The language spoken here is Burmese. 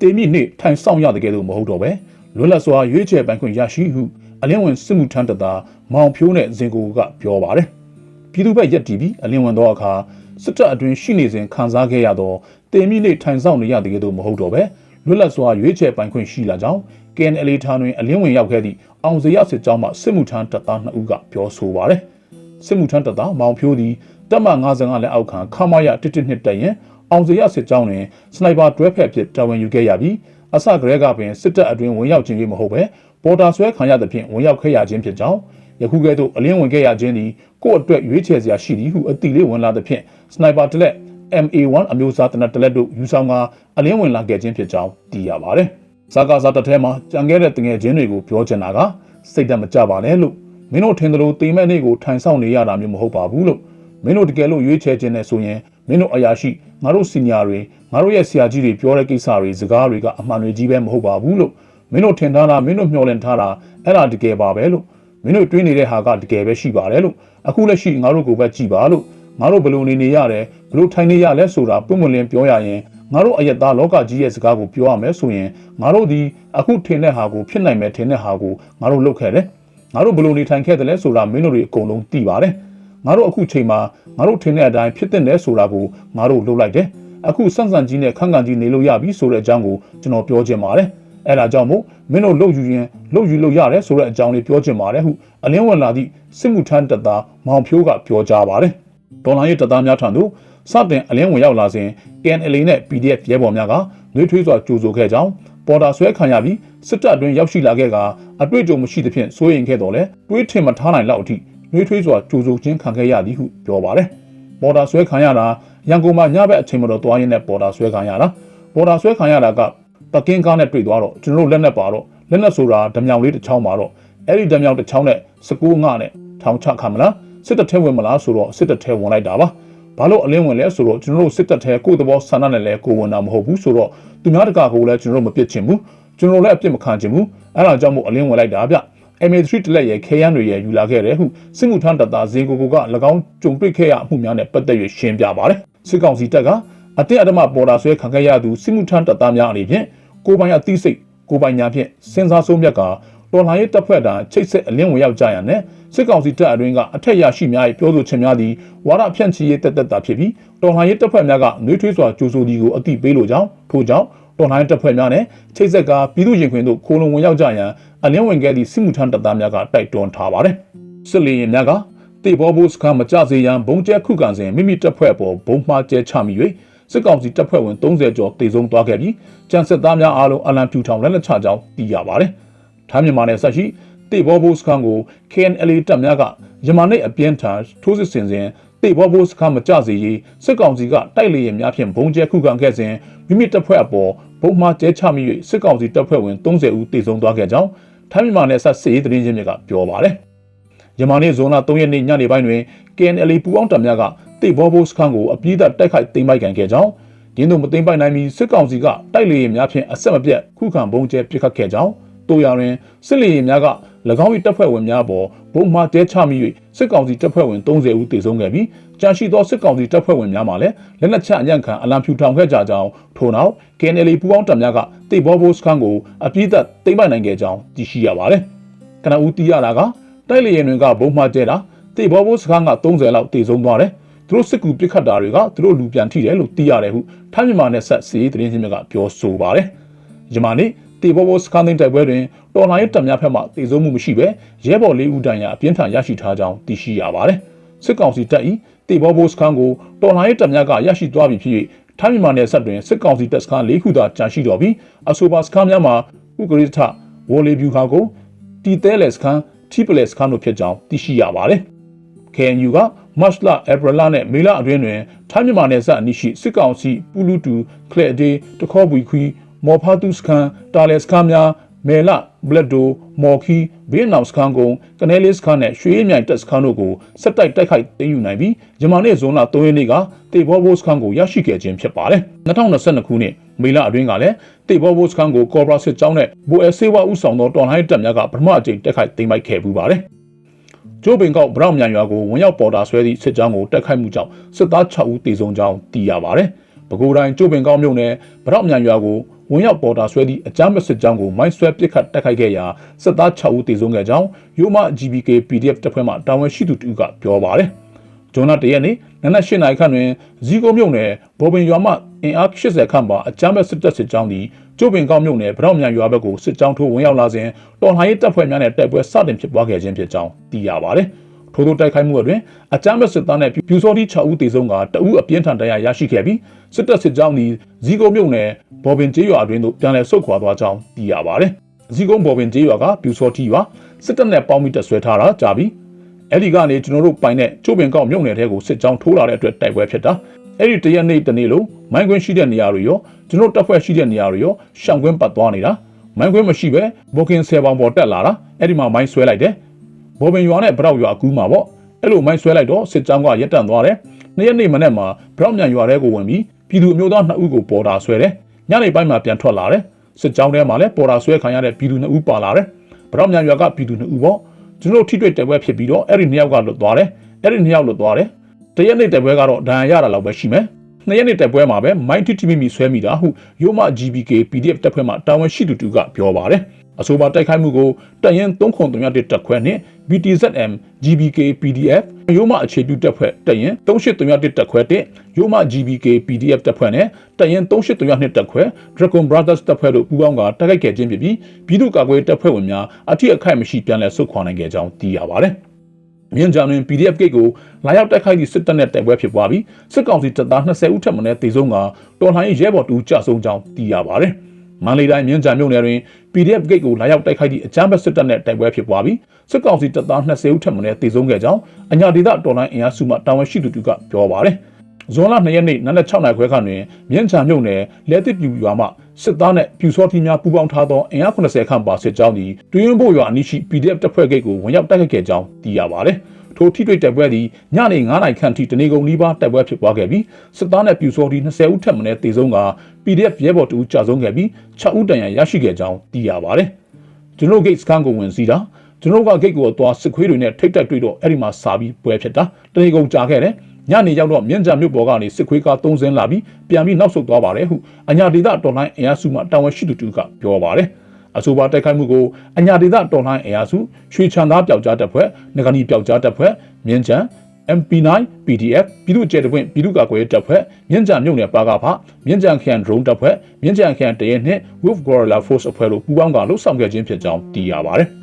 တေမြင့်နှင့်ထိုင်ဆောင်ရတဲ့ကဲ့သို့မဟုတ်တော့ပဲလွတ်လပ်စွာရွေးချယ်ပိုင်ခွင့်ရရှိဟုအလင်းဝင်စစ်မှုထမ်းတသားမောင်ဖြိုးနဲ့ဇင်ကိုကပြောပါတယ်ပြည်သူ့ဘက်ရက်တီပြီးအလင်းဝင်သောအခါစစ်တပ်အတွင်းရှိနေစဉ်ခံစားခဲ့ရသောတေမြင့်နှင့်ထိုင်ဆောင်နေရတဲ့ကဲ့သို့မဟုတ်တော့ပဲလွတ်လပ်စွာရွေးချယ်ပိုင်ခွင့်ရှိလာကြောင်း KNL ထံတွင်အလင်းဝင်ရောက်ခဲ့သည့်အောင်စရစစ်ကြောင်းမှစစ်မှုထမ်းတပ်သား2ဦးကပြောဆိုပါတယ်စစ်မှုထမ်းတပ်သားမောင်ဖြိုးသည်တပ်မ55လက်အောက်ခံခမာရ112တက်ရင် အောင်စရစစ်ကြောင်းတွင်စနိုက်ပါတွဲဖက်ဖြစ်တာဝန်ယူခဲ့ရပြီးအစကတည်းကပင်စစ်တပ်အတွင်းဝင်ရောက်ခြင်း၍မဟုတ်ပဲပေါ်တာဆွဲခံရသဖြင့်ဝင်ရောက်ခဲ့ရခြင်းဖြစ်ကြောင်းယခုကဲ့သို့အလင်းဝင်ခဲ့ရခြင်းသည်ကိုယ့်အတွက်ရွေးချယ်စရာရှိသည်ဟုအတိလေးဝင်လာသဖြင့်စနိုက်ပါတစ်လက် MA1 အမျိုးအစားတနက်တစ်လက်တို့ယူဆောင်ကအလင်းဝင်လာခဲ့ခြင်းဖြစ်ကြောင်းသိရပါတယ်။ဇာကာဇာတစ်ထဲမှာကြံခဲ့တဲ့တငယ်ချင်းတွေကိုပြောချင်တာကစိတ်ဓာတ်မကြပါနဲ့လို့မင်းတို့ထင်သလိုတေမဲ့နေ့ကိုထိုင်ဆောင်နေရတာမျိုးမဟုတ်ပါဘူးလို့မင်းတို့တကယ်လို့ရွေးချယ်ခြင်းနဲ့ဆိုရင် မင်းတို့အရာရှိငါတို့စီနီယာတွေငါတို့ရဲ့ဆရာကြီးတွေပြောတဲ့ကိစ္စတွေစကားတွေကအမှန်တွေကြီးပဲမဟုတ်ပါဘူးလို့မင်းတို့ထင်ထားတာမင်းတို့မျှော်လင့်ထားတာအဲ့ဒါတကယ်ပါပဲလို့မင်းတို့တွေးနေတဲ့ဟာကတကယ်ပဲရှိပါတယ်လို့အခုလက်ရှိငါတို့ကိုပဲကြည်ပါလို့ငါတို့ဘယ်လိုနေနေရတယ်ဘယ်လိုထိုင်နေရလဲဆိုတာပုံမလင်းပြောရရင်ငါတို့အယက်သားလောကကြီးရဲ့စကားကိုပြောရမယ်ဆိုရင်ငါတို့ဒီအခုထင်တဲ့ဟာကိုဖြစ်နိုင်မယ်ထင်တဲ့ဟာကိုငါတို့လုပ်ခဲ့တယ်ငါတို့ဘယ်လိုနေထိုင်ခဲ့တယ်လဲဆိုတာမင်းတို့တွေအကုန်လုံးသိပါတယ် ငါတို့အခုချိန်မှာငါတို့ထင်တဲ့အတိုင်းဖြစ်တဲ့လဲဆိုတာကိုငါတို့လုပ်လိုက်တယ်အခုစန့်စန့်ကြီးနဲ့ခန့်ခန့်ကြီးနေလို့ရပြီဆိုတဲ့အကြောင်းကိုကျွန်တော်ပြောချင်ပါတယ်အဲ့ဒါကြောင့်မို့မင်းတို့လှုပ်ယူရင်လှုပ်ယူလို့ရတယ်ဆိုတဲ့အကြောင်းလေးပြောချင်ပါတယ်ဟုအလင်းဝင်လာသည့်စစ်မှုထမ်းတပ်သားမောင်ဖြိုးကပြောကြားပါတယ်ဒေါ်လာရေးတပ်သားများထံသို့စတင်အလင်းဝင်ရောက်လာစဉ် KNL နဲ့ PDF ရဲဘော်များကနှွေးထွေးစွာကြိုဆိုခဲ့ကြောင်းပေါ်တာဆွဲခံရပြီးစစ်တပ်အတွင်းရောက်ရှိလာခဲ့ကအတွေ့အကြုံမရှိသဖြင့်စိုးရိမ်ခဲ့တော်လဲတွေးထင်မထားနိုင်လောက်အထိ နှွေးထွေးစွာကြိုဆိုခြင်းခံခဲ့ရသည်ဟုပြောပါတယ်ပေါ်တာဆွဲခံရတာရန်ကုန်မှာညဘက်အချိန်မတော်သွားရင်းနဲ့ပေါ်တာဆွဲခံရတာပေါ်တာဆွဲခံရတာကပကင်းကားနဲ့တွေ့သွားတော့ကျွန်တော်တို့လက်နဲ့ပါတော့လက်နဲ့ဆိုတာဓမြောင်လေးတစ်ချောင်းပါတော့အဲ့ဒီဓမြောင်တစ်ချောင်းနဲ့စကူးငှနဲ့ထောင်ချခံမလားစစ်တပ်ထဲဝင်မလားဆိုတော့စစ်တပ်ထဲဝင်လိုက်တာပါဘာလို့အလင်းဝင်လဲဆိုတော့ကျွန်တော်တို့စစ်တပ်ထဲကိုယ်သဘောဆန္ဒနဲ့လဲကိုဝင်တာမဟုတ်ဘူးဆိုတော့သူများတကာကိုလည်းကျွန်တော်တို့မပြစ်ချင်ဘူးကျွန်တော်လည်းအပြစ်မခံချင်ဘူးအဲ့ဒါကြောင့်မို့အလင်းဝင်လိုက်တာဗျ MA3 တလက်ရဲ့ခဲယမ်းတွေရဲ့ယူလာခဲ့တယ်ဟုစစ်မှုထမ်းတပ်သားဇေကိုကိုက၎င်းကြုံတွေ့ခဲ့ရမှုများနဲ့ပတ်သက်၍ရှင်းပြပါတယ်စစ်ကောင်စီတပ်ကအတင်းအဓမ္မပေါ်တာဆွဲခံခဲ့ရသူစစ်မှုထမ်းတပ်သားများအနေဖြင့်ကိုပိုင်အသိစိတ်ကိုပိုင်ညာဖြင့်စဉ်းစားဆုံးမြတ်ကတော်လှန်ရေးတပ်ဖွဲ့တာချိတ်ဆက်အလင်းဝင်ရောက်ကြရန်နဲ့စစ်ကောင်စီတပ်အတွင်းကအထက်ရရှိများ၏ပြောဆိုခြင်းများသည်ဝါဒဖြန့်ချီရေးတက်တက်တာဖြစ်ပြီးတော်လှန်ရေးတပ်ဖွဲ့များကနှွေးထွေးစွာကြိုးဆိုသည်ကိုအသိပေးလိုကြောင်းထို့ကြောင့် တော်လှန်ရေးတပ်ဖွဲ့များနဲ့ချိတ်ဆက်ကပြည်သူရင်ခွင်တို့ခိုးလုံဝင်ရောက်ကြရန်အလင်းဝင်ခဲ့သည့်စစ်မှုထမ်းတပ်သားများကတိုက်တွန်းထားပါတယ်စစ်လေရင်များကတေဘောဘိုးစခန်းမကြစေရန်ဘုံကျဲခုခံစဉ်မိမိတပ်ဖွဲ့ပေါ်ဘုံမှားကျဲချမိ၍စစ်ကောင်စီတပ်ဖွဲ့ဝင်30ကျော်တေဆုံးသွားခဲ့ပြီးကြံစစ်သားများအားလုံးအလံဖြူထောင်လက်လက်ချကြောင်းသိရပါတယ်။ထားမြန်မာနယ်ဆက်ရှိ တေဘောဘိုးစခန်းကို KNLA တပ်များကယမနိတ်အပြင်းထန်ထိုးစစ်ဆင်စဉ်တေဘောဘိုးစခန်းမကြစေရေးစစ်ကောင်စီကတိုက်လေယာဉ်များဖြင့်ဘုံကျဲခုခံခဲ့စဉ်မိမိတပ်ဖွဲ့အပေါ်ဘုံမှားကျဲချမိ၍စစ်ကောင်စီတပ်ဖွဲ့ဝင်30ဦးတေဆုံးသွားခဲ့ကြောင်းထားမြန်မာနယ်ဆက်စစ်ရေးသတင်းရင်းမြစ်ကပြောပါတယ်။ယမနေ့ဇွန်လ3ရက်နေ့ညနေပိုင်းတွင် KNLA ပူပေါင်းတပ်များကတိတ်ဘောဘိုးစခန်းကိုအပြည့်အတိုက်ခိုက်သိမ်းပိုက်ခံခဲ့ကြောင်းရင်းတို့မသိမ်းပိုက်နိုင်မီစစ်ကောင်စီကတိုက်လေယာဉ်များဖြင့်အဆက်မပြတ်ခုခံပုံကျဲပစ်ခတ်ခဲ့ကြောင်းတို့ရတွင်စစ်လေယာဉ်များက၎ င်း၏တပ်ဖွဲ့ဝင်များပေါ်ဘုံမှတဲချမိ၍စစ်ကောင်စီတပ်ဖွဲ့ဝင်30ဦးသေဆုံးခဲ့ပြီးကြာရှိသောစစ်ကောင်စီတပ်ဖွဲ့ဝင်များမှလည်းလက်နက်ချအညံ့ခံအလံဖြူထောင်ခဲ့ကြကြောင်းထို့နောက် KNL ပူးပေါင်းတပ်များကတိတ်ဘောဘိုးစခန်းကိုအပြည့်အသိမ်းပိုက်နိုင်ခဲ့ကြောင်းသိရှိရပါတယ်။ကနဦးတီးရတာကတိုက်လေယာဉ်တွေကဘုံမှတဲတာတိတ်ဘောဘိုးစခန်းက30လောက်သေဆုံးသွားတယ်။သူတို့စစ်ကူပစ်ခတ်တာတွေကသူတို့လူပြန်ထိတယ်လို့သိရတယ်ဟုထိုင်းမြန်မာနယ်ဆက်စီးသတင်းချင်းများကပြောဆိုပါတယ်။ယမနေ့ တေဘောဘောစကန်တင်တိုက်ပွဲတွင်တော်လိုင်းတပ်များဖက်မှတေဆုံးမှုမရှိဘဲရဲဘော်လေးဦးတိုင်ရာအပြင်းထန်ရရှိထားကြောင်းသိရှိရပါတယ်။စစ်ကောင်စီတပ်၏တေဘောဘောစကန်ကိုတော်လိုင်းတပ်များကရရှိသွားပြီဖြစ်၍ထိုင်းမြန်မာနယ်ဆက်တွင်စစ်ကောင်စီတပ်စခန်း၄ခုသာကြာရှိတော်ပြီးအဆိုပါစခန်းများမှာဥကရိထဝေါ်လီဗျူဟာကိုတီတဲလက်စခန်းတီပလက်စခန်းတို့ဖြစ်ကြောင်းသိရှိရပါတယ်။ KNU ကမတ်လ၊ဧပြီလနဲ့မေလအတွင်းတွင်ထိုင်းမြန်မာနယ်စပ်အနီးရှိစစ်ကောင်စီပူလူတူခလက်ဒေးတခေါ်ပွီခွီ မော်ဖာတူစကန်တာလက်စကန်များမဲလဘလက်ဒိုမော်ခီဘေးနောက်စကန်ကုံကနေလစ်စကန်နဲ့ရွှေမြိုင်တက်စကန်တို့ကိုဆက်တိုက်တိုက်ခိုက်သိမ်းယူနိုင်ပြီးဂျမန်နေ့ဇွန်လ3ရက်နေ့ကတေဘောဘိုစကန်ကိုရရှိခဲ့ခြင်းဖြစ်ပါတယ်2022ခုနှစ်မေလအတွင်းကလည်းတေဘောဘိုစကန်ကိုကော်ဘရာစစ်ကြောင်းနဲ့ဘိုအဲဆေးဝါဥဆောင်သောတော်လှန်ရေးတပ်များကပထမအကြိမ်တိုက်ခိုက်သိမ်းပိုက်ခဲ့ပူပါတယ်ကျိုးပင်ကောက်ဗရောက်မြန်ရွာကိုဝင်ရောက်ပေါ်တာဆွဲသည့်စစ်ကြောင်းကိုတိုက်ခိုက်မှုကြောင့်စစ်သား6ဦးတေဆုံးကြောင်းသိရပါတယ်။ပဲခူးတိုင်းကျိုးပင်ကောက်မြို့နယ်ဗရောက်မြန်ရွာကို ဝင်ရောက်ပေါ်တာဆွဲသည့်အကြမ်းဖက်စစ်ကြောင်းကိုမိုင်းဆွဲပစ်ခတ်တိုက်ခိုက်ခဲ့ရာစစ်သား6ဦးတေဆုံးခဲ့ကြောင်းရိုးမ GBK PDF တပ်ဖွဲ့မှတာဝန်ရှိသူတူကပြောပါတယ်။ဂျွန်နာတရက်နေ့နနက်၈နာရီခန့်တွင်ဇီကုံမြို့နယ်ဘော်ပင်ရွာမှအင်အား80ခန့်ပါအကြမ်းဖက်စစ်တပ်စစ်ကြောင်းသည်ကျိုးပင်ကောက်မြို့နယ်ဗရောက်မြန်ရွာဘက်ကိုစစ်ကြောင်းထိုးဝင်ရောက်လာစဉ်တော်လှန်ရေးတပ်ဖွဲ့များနဲ့တိုက်ပွဲစတင်ဖြစ်ပွားခဲ့ခြင်းဖြစ်ကြောင်းသိရပါတယ်။ ထို့သောတိုက်ခိုက်မှုအတွင်းအကြမ်းဖက်စစ်သားနဲ့ပြူစောတိ6ဦးသေဆုံးကတအူးအပြင်းထန်တရားရရှိခဲ့ပြီးစစ်တပ်စစ်ကြောင်းသည်ဇီကုံမြို့နယ်ဘော်ပင်ကျေးရွာအတွင်းသို့ပြန်လည်ဆုတ်ခွာသွားကြောင်းသိရပါတယ်။ဇီကုံဘော်ပင်ကျေးရွာကပြူစောတိရွာစစ်တပ်နဲ့ပေါင်းပြီးတပ်ဆွဲထားတာကြာပြီးအဲ့ဒီကနေကျွန်တော်တို့ပိုင်တဲ့ကျိုးပင်ကောက်မြို့နယ်ထဲကိုစစ်ကြောင်းထိုးလာတဲ့အတွက်တိုက်ပွဲဖြစ်တာအဲ့ဒီတရက်နေ့တနေ့လုံးမိုင်းခွင်းရှိတဲ့နေရာတွေရောကျွန်တော်တပ်ဖွဲ့ရှိတဲ့နေရာတွေရောရှောင်ကွင်းပတ်သွားနေတာမိုင်းခွင်းမရှိပဲဘောကင်ဆယ်ပေါင်ပေါ်တက်လာတာအဲ့ဒီမှာမိုင်းဆွဲလိုက်တယ် ဘောပင်ရွာနဲ့ဗရောက်ရွာအကူးမှာပေါ့အဲ့လိုမိုင်းဆွဲလိုက်တော့စစ်ကြောင်းကရက်တန့်သွားတယ်နေ့ရက်နေ့မနေ့မှာဗရောက်မြန်ရွာထဲကိုဝင်ပြီးပြည်သူအမျိုးသား2ဦးကိုပေါ်တာဆွဲတယ်ညနေပိုင်းမှာပြန်ထွက်လာတယ်စစ်ကြောင်းထဲမှာလည်းပေါ်တာဆွဲခံရတဲ့ပြည်သူ2ဦးပါလာတယ်ဗရောက်မြန်ရွာကပြည်သူ2ဦးပေါ့ကျွန်တော်ထိတွေ့တိုက်ပွဲဖြစ်ပြီးတော့အဲ့ဒီ2ယောက်ကလွတ်သွားတယ်အဲ့ဒီ2ယောက်လွတ်သွားတယ်တရက်နေ့တိုက်ပွဲကတော့ဒဏ်ရာရတာလောက်ပဲရှိမယ် နှစ်ရက်နေ့တိုက်ပွဲမှာပဲမိုင်းတီတီမီမီဆွဲမိတာဟုရိုမ GBK PDF တပ်ဖွဲ့မှတာဝန်ရှိသူတူကပြောပါတယ်အဆိုပါတိုက်ခိုက်မှုကိုတပ်ရင်း303တပ်ခွဲနဲ့ BTZM GBK PDF ရိုမအခြေပြုတပ်ဖွဲ့တပ်ရင်း3831တပ်ခွဲတဲ့ရိုမ GBK PDF တပ်ဖွဲ့နဲ့တပ်ရင်း3832တပ်ခွဲ Dragon Brothers တပ်ဖွဲ့တို့ပူးပေါင်းကတိုက်ခိုက်ခဲ့ခြင်းဖြစ်ပြီးပြည်သူ့ကာကွယ်တပ်ဖွဲ့ဝင်များအထူးအခိုက်မရှိပြန်လည်ဆုတ်ခွာနိုင်ခဲ့ကြောင်းသိရပါတယ် မြင်းကြံတွင် PDF ဂိတ်ကိုလာရောက်တိုက်ခိုက်သည့်စစ်တပ်နဲ့တိုက်ပွဲဖြစ်ပွားပြီးစစ်ကောင်စီတပ်သား20ဦးထက်မနည်းတေဆုံးကတော်လှန်ရေးရဲဘော်တူကြဆုံးကြောင်းသိရပါတယ်။မန္တလေးတိုင်းမြင်းကြံမြို့နယ်တွင် PDF ဂိတ်ကိုလာရောက်တိုက်ခိုက်သည့်အကြမ်းဖက်စစ်တပ်နဲ့တိုက်ပွဲဖြစ်ပွားပြီးစစ်ကောင်စီတပ်သား20ဦးထက်မနည်းတေဆုံးခဲ့ကြောင်းအညာဒေသတော်လှန်အင်အားစုမှတာဝန်ရှိသူတူကပြောပါတယ်။ဇွန်လ2ရက်နေ့နနက်6နာရီခွဲခန့်တွင်မြင်းချံမြို့နယ်လဲတစ်ပြူရွာမှ စစ်သားနဲ့ပြူစောထီများပူးပေါင်းထားသောအင်အား80ခန့်ပါစစ်ကြောင်းသည်တွင်းဖို့ရွာအနီးရှိ PDF တပ်ဖွဲ့ဂိတ်ကိုဝင်ရောက်တိုက်ခိုက်ခဲ့ကြောင်းသိရပါတယ်။ထိုထိတွေ့တိုက်ပွဲသည်ညနေ9နာရီခန့်ထိတနေကုန်နီးပါးတိုက်ပွဲဖြစ်ပွားခဲ့ပြီးစစ်သားနဲ့ပြူစောထီ20ဦးထက်မနည်းတေဆုံးက PDF ရဲဘော်တူကြာဆုံးခဲ့ပြီး6ဦးတန်ရန်ရရှိခဲ့ကြောင်းသိရပါတယ်။ကျွန်တော်ဂိတ်စကန်ကိုဝင်စီးတာကျွန်တော်ကဂိတ်ကိုသွားစစ်ခွေးတွေနဲ့ထိတ်တက်တွေ့တော့အဲ့ဒီမှာစာပြီးပွဲဖြစ်တာတနေကုန်ကြာခဲ့တယ် ညနေရောက်တော့မြင်းကြံမြို့ပေါ်ကနေစစ်ခွေးကား၃စင်းလာပြီးပြန်ပြီးနောက်ဆုတ်သွားပါတယ်ဟုအညာဒေသတော်လိုင်းအင်အားစုမှတာဝန်ရှိသူတူကပြောပါတယ်အဆိုပါတိုက်ခိုက်မှုကိုအညာဒေသတော်လိုင်းအင်အားစုရွှေချန်သားပျောက်ကြားတပ်ဖွဲ့ငကနီပျောက်ကြားတပ်ဖွဲ့မြင်းချံ MP9 PDF ပြည်သူ့ကျဲတပွင့်ပြည်သူ့ကာကွယ်ရေးတပ်ဖွဲ့မြင်းကြံမြို့နယ်ပါကဖမြင်းကြံခရိုင် drone တပ်ဖွဲ့မြင်းကြံခရိုင်တရဲနှင့် Wolf Gorilla Force အဖွဲ့တို့ပူးပေါင်းကလှုပ်ဆောင်ခဲ့ခြင်းဖြစ်ကြောင်းသိရပါတယ်